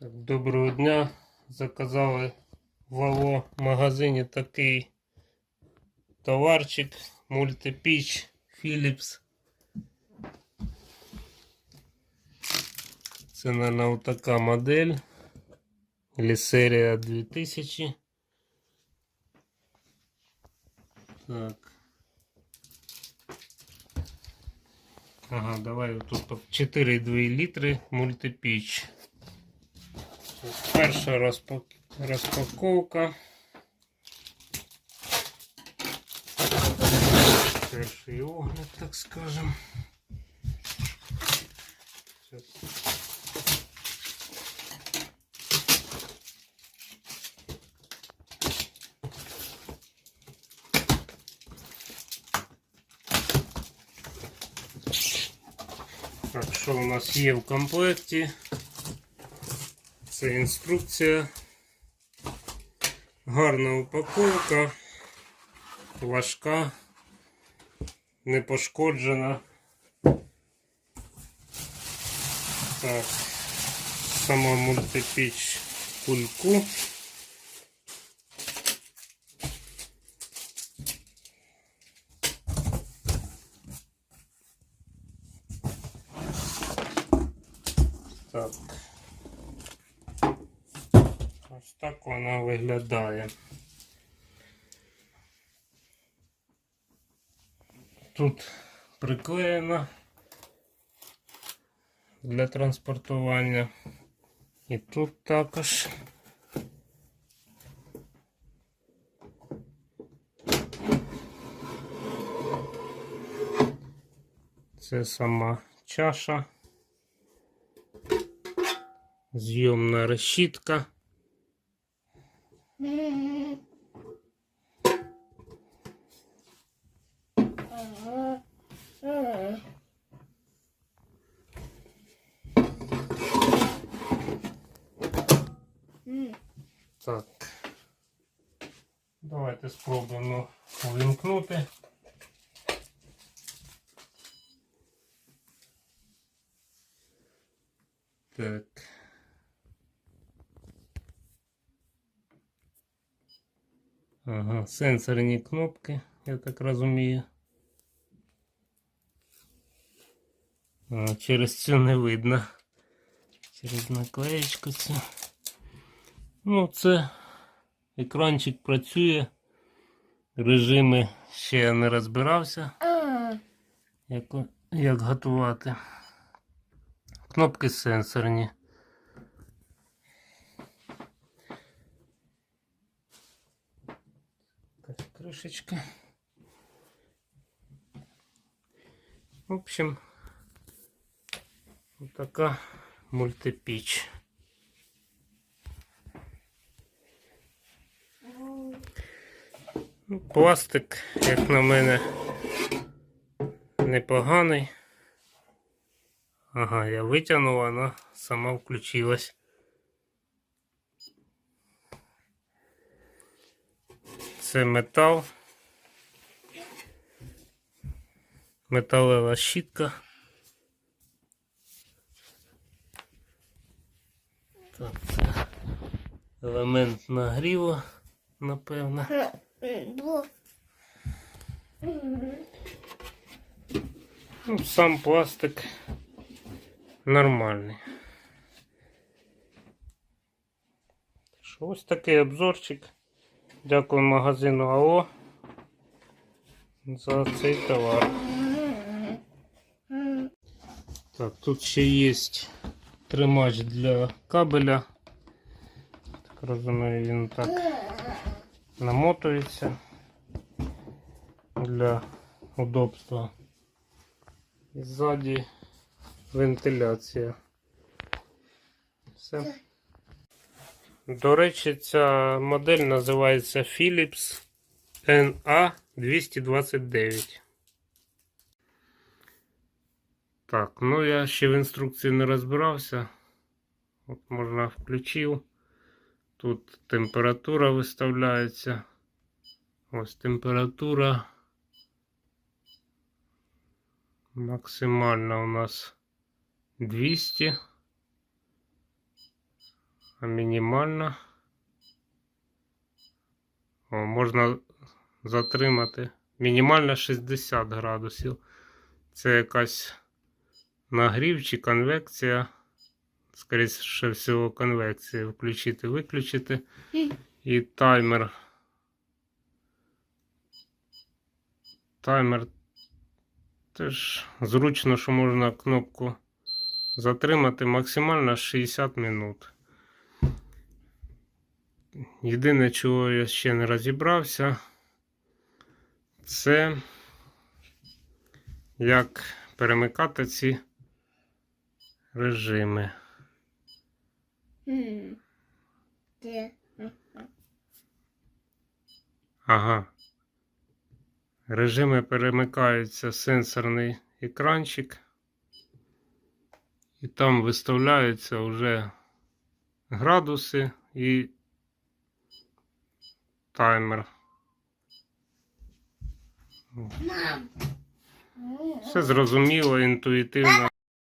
Так, доброго дня. Заказали в АВО магазині такий товарчик мультипіч Philips. Це, мабуть, така модель. Или серія 2000. Так. Ага, давай тут 4,2 літри мультипіч. Перша розпак... розпаковка. Перший огляд, так скажем. Так, що у нас є в комплекті? Це інструкція. Гарна упаковка, важка, не пошкоджена. Так, сама мультипіч кульку. Так. Так вона виглядає. Тут приклеєно для транспортування. І тут також. Це сама чаша. Зйомна решітка. Так. Давайте спробуємо увімкнути. Так. Ага, сенсорні кнопки, я так розумію. А, через цю не видно. Через наклеєчку цю. Ну, це екранчик працює. Режими ще я не розбирався, як, як готувати. Кнопки сенсорні. Кришечка. В общем, вот така мультипіч. Ну, Пластик, як на мене, непоганий. Ага, я витягнув, вона сама включилась. Це метал. Металева щітка. Так, це елемент нагріву, напевно. Ну, сам пластик нормальний. Ось такий обзорчик. Дякую магазину АО за цей товар. Так, тут ще є тримач для кабеля. Так розумію, він так намотується для удобства. І ззаді вентиляція. Все. До речі, ця модель називається Philips NA229. Так, ну я ще в інструкції не розбирався. От можна включив. Тут температура виставляється. Ось температура. Максимальна у нас 200. Мінімальна. О, можна затримати. Мінімальна 60 градусів. Це якась нагрів чи конвекція. Скоріше всього, конвекція. Включити, виключити. І таймер. Таймер теж зручно, що можна кнопку затримати максимально 60 минут. Єдине, чого я ще не розібрався, це як перемикати ці режими. Ага. Режими перемикаються сенсорний екранчик. І там виставляються вже градуси і таймер. Все зрозуміло, інтуїтивно.